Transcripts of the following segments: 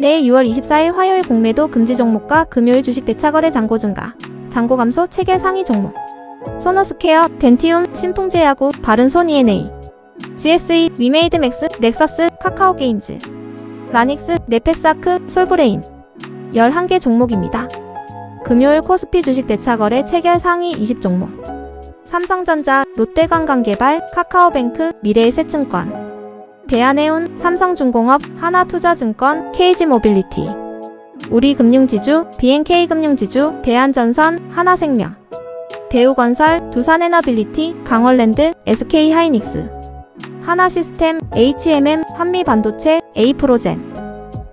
내일 6월 24일 화요일 공매도 금지 종목과 금요일 주식 대차거래 잔고 증가. 잔고 감소 체결 상위 종목. 소노스케어, 덴티움, 신풍제야구, 바른손 ENA. GSE, 위메이드맥스, 넥서스, 카카오게임즈. 라닉스, 네페사크, 솔브레인. 11개 종목입니다. 금요일 코스피 주식 대차거래 체결 상위 20 종목. 삼성전자, 롯데관광개발, 카카오뱅크, 미래에셋증권. 대한해운, 삼성중공업, 하나투자증권, KG모빌리티. 우리금융지주, BNK금융지주, 대한전선, 하나생명. 대우건설, 두산에너빌리티, 강원랜드, SK하이닉스. 하나시스템, HMM, 한미반도체, A프로젠.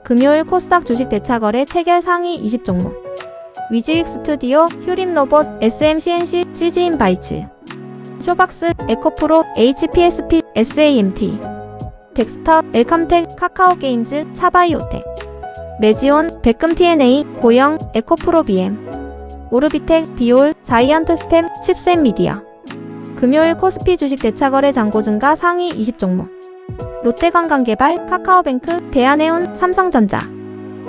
금요일 코스닥 주식 대차거래 체결 상위 20종목. 위즈윅 스튜디오, 휴림로봇, SMCNC, CG인바이츠. 쇼박스, 에코프로, HPSP, SAMT. 덱스터, 엘컴텍, 카카오게임즈, 차바이오텍. 메지온, 백금 TNA, 고영, 에코프로 BM. 오르비텍, 비올, 자이언트 스템, 칩센 미디어. 금요일 코스피 주식 대차거래 잔고 증가 상위 20 종목. 롯데관광개발, 카카오뱅크, 대한해운, 삼성전자.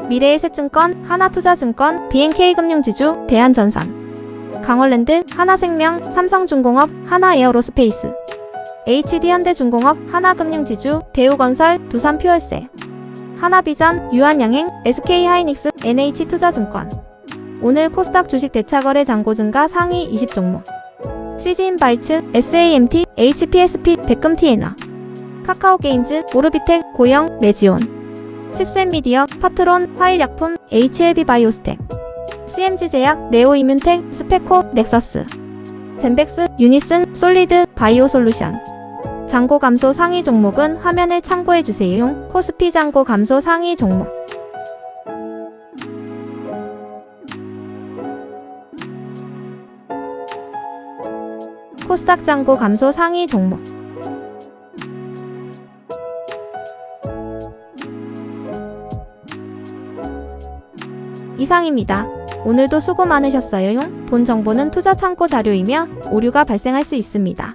미래에셋증권, 하나투자증권, BNK금융지주, 대한전선. 강원랜드, 하나생명, 삼성중공업, 하나에어로스페이스. HD현대중공업, 하나금융지주, 대우건설, 두산퓨얼세. 하나비전, 유한양행, SK하이닉스, NH투자증권. 오늘 코스닥 주식 대차거래 잔고 증가 상위 20 종목. CG인바이츠, SAMT, HPSP, 백금티에너. 카카오게임즈, 오르비텍, 고영, 메지온. 칩센미디어, 파트론, 화일약품, HLB 바이오스텍. CMG제약, 네오이뮨텍, 스페코, 넥서스. 젠백스, 유니슨, 솔리드, 바이오솔루션. 잔고 감소 상위 종목은 화면을 참고해주세요. 코스피 잔고 감소 상위 종목. 코스닥 잔고 감소 상위 종목. 이상입니다. 오늘도 수고 많으셨어요. 본 정보는 투자 참고 자료이며 오류가 발생할 수 있습니다.